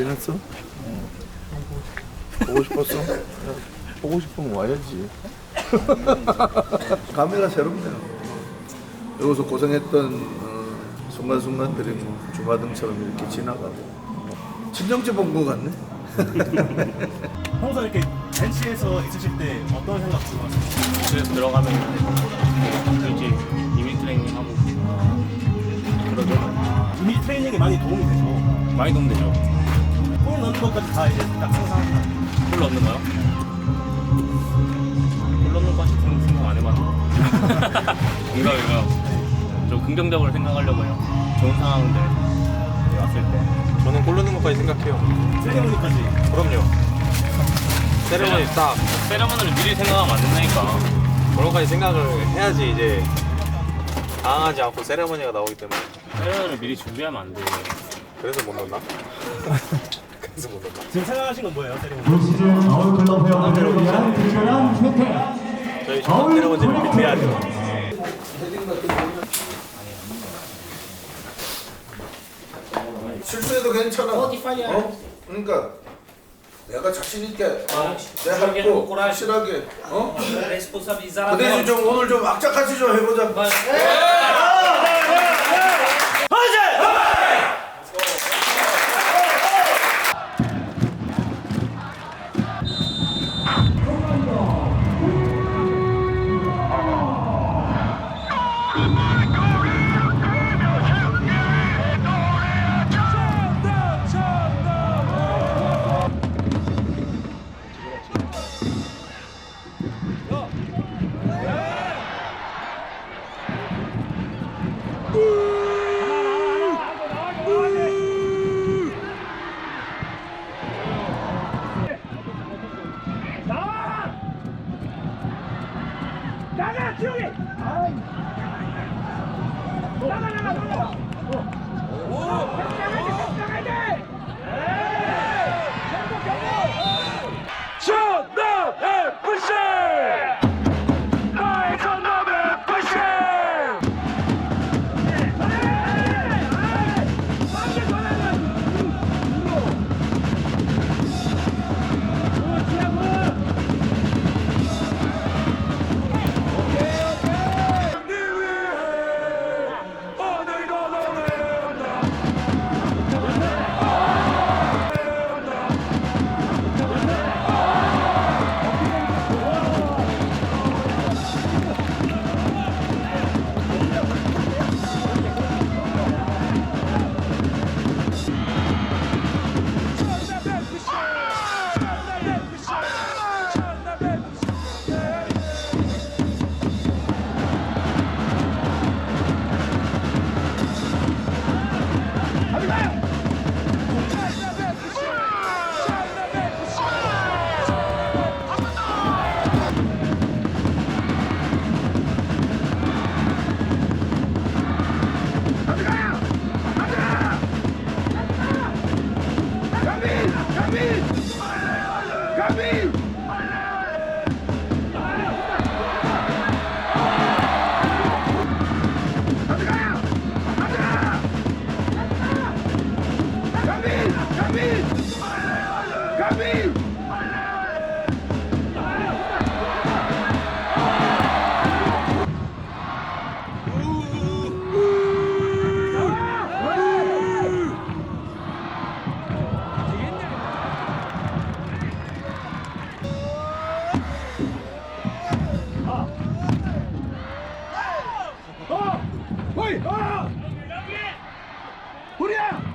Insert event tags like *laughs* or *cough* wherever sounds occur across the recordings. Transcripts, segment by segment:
지냈어? 보고 싶었어? 보고 싶으면 와야지. *laughs* 감회가 새롭네요. 여기서 고생했던 어, 순간순간들이 뭐 주마등처럼 이렇게 지나가고 친정집 온 것 같네. *laughs* 평소 이렇게 벤치에서 있으실 때 어떤 생각 들어가세요? 그래서 들어가면 이제 이미 트레이닝 하고 그러죠. 이미 트레이닝에 많이 도움이 되죠. 많이 도움 되죠. 골 넣는 것까지 다 이제 딱 상상한다. 골 넣는 거요? 골 넣는 거까지 생각 생각 안 해봤는데. 농담이고요. *laughs* 좀 긍정적으로 생각하려고 해요. 좋은 상황들 왔을 때. 저는 골 넣는 것까지 생각해요. 세레모니까지. 그럼요. 세레머니 딱 세레머니를 미리 생각하면 안 된다니까. 그런 것까지 생각을 해야지 이제 당하지 않고 세레머니가 나오기 때문에 세레머니를 미리 준비하면 안 돼. 그래서 못 넣나? *laughs* 그래서 못 넣나? 지금 생각하신 건 뭐예요, 세레모니? 올 시즌 서울 클럽 회원들을 위한 특별한 혜택. 저희 전 세레머니를 미리 해야죠. 실수해도 괜찮아. 어? 그러니까 내가 자신 있게 어? 내가 할거 확실하게 어? responsabilizzare 그 대신 좀 오늘 좀 악착같이 좀 해보자. 자 Come on. 어! 어! 호이! 어! 우리야!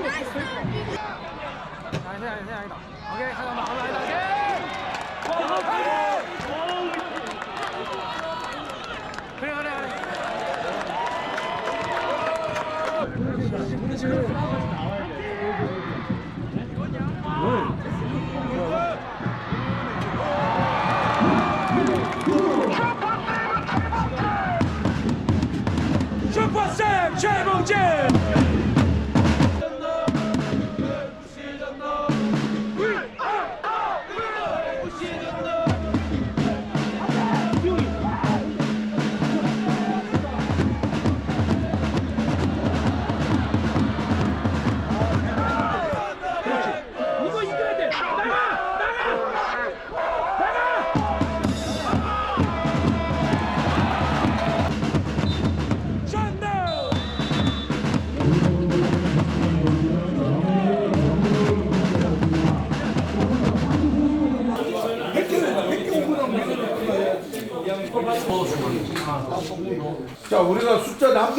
来下一个来下一个 ok 看到吗 ok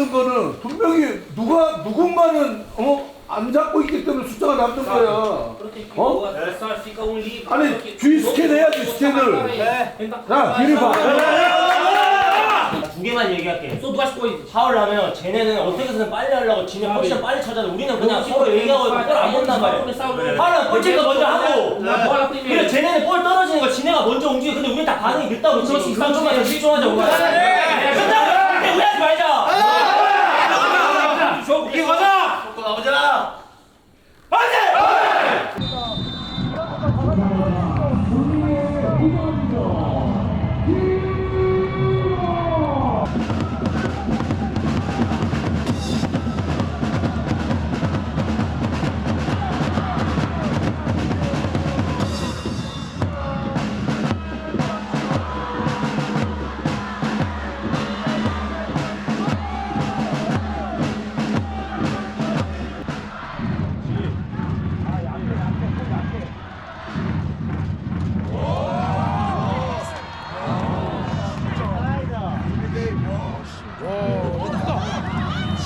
남는 거는 분명히 누가 누군가는 어 안 잡고 있기 때문에 숫자가 남는 거야. 어? 아니 주의 스캔 해야지 스캔을. 자 뒤를 봐. 두 개만 얘기할게. 또 누가 씻고 파울 나면 쟤네는 어떻게 해서든 빨리 하려고 지네 포지션 빨리 찾아서 우리는 그냥 서로 얘기하고 볼안 본단 말이야. 파울 나면 볼체크 먼저 하고. 그래 쟤네는 볼 떨어지는 거 지네가 먼저 움직여. 근데 우린 다 반응이 늦다고 그렇지. 3초만 더 집중하자. 우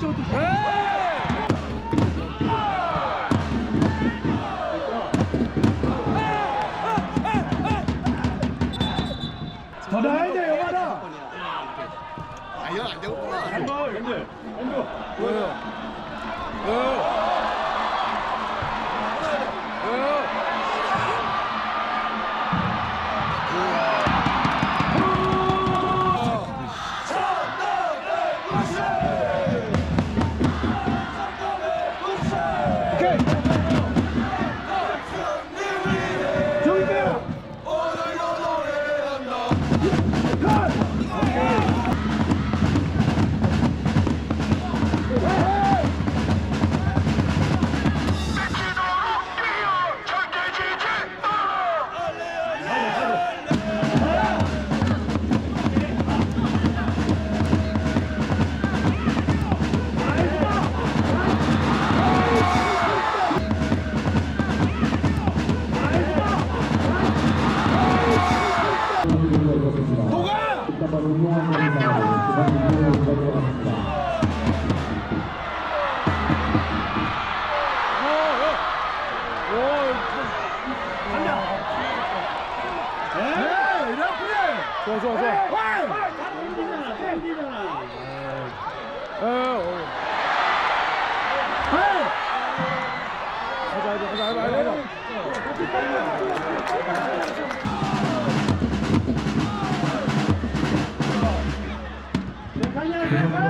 저 새끼 저 Yeah.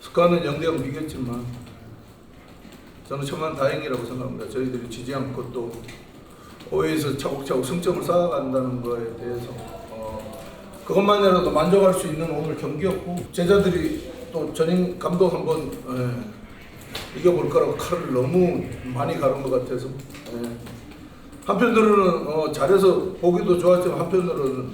스카는 영대형 비겼지만 저는 천만 다행이라고 생각합니다. 저희들이 지지 않고 또 5회에서 차곡차곡 승점을 쌓아간다는 거에 대해서 어, 그것만이라도 만족할 수 있는 오늘 경기였고 제자들이 또 전임 감독 한번 예, 이겨볼 거라고 칼을 너무 많이 가른 것 같아서 예. 한편으로는 어, 잘해서 보기도 좋았지만 한편으로는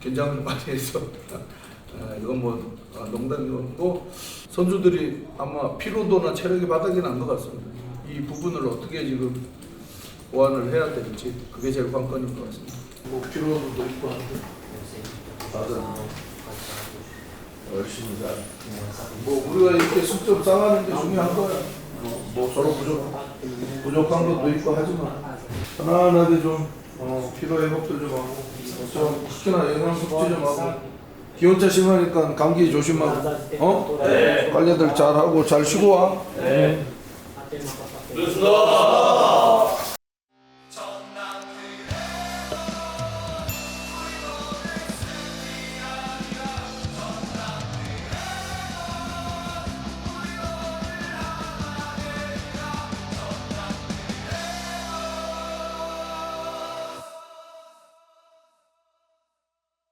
긴장을 많이 해서 예, 이건 뭐 아, 농담이고 선수들이 아마 피로도나 체력이 바닥이 난 것 같습니다. 이 부분을 어떻게 지금 보완을 해야 될지 그게 제일 관건인 것 같습니다. 뭐 피로도도 있고 한데 다들 열심히 잘. 뭐 우리가 이렇게 숙점 쌓아가는 게 중요한 거야. 뭐, 뭐 서로 부족 부족한 것도 있고 하지만 편안하게 좀 어, 피로 회복도 좀 하고 좀 특히나 영양 섭취 좀 하고 기온차 심하니까 감기 조심하고 어? 관리들 잘 하고 잘 쉬고 와. 네.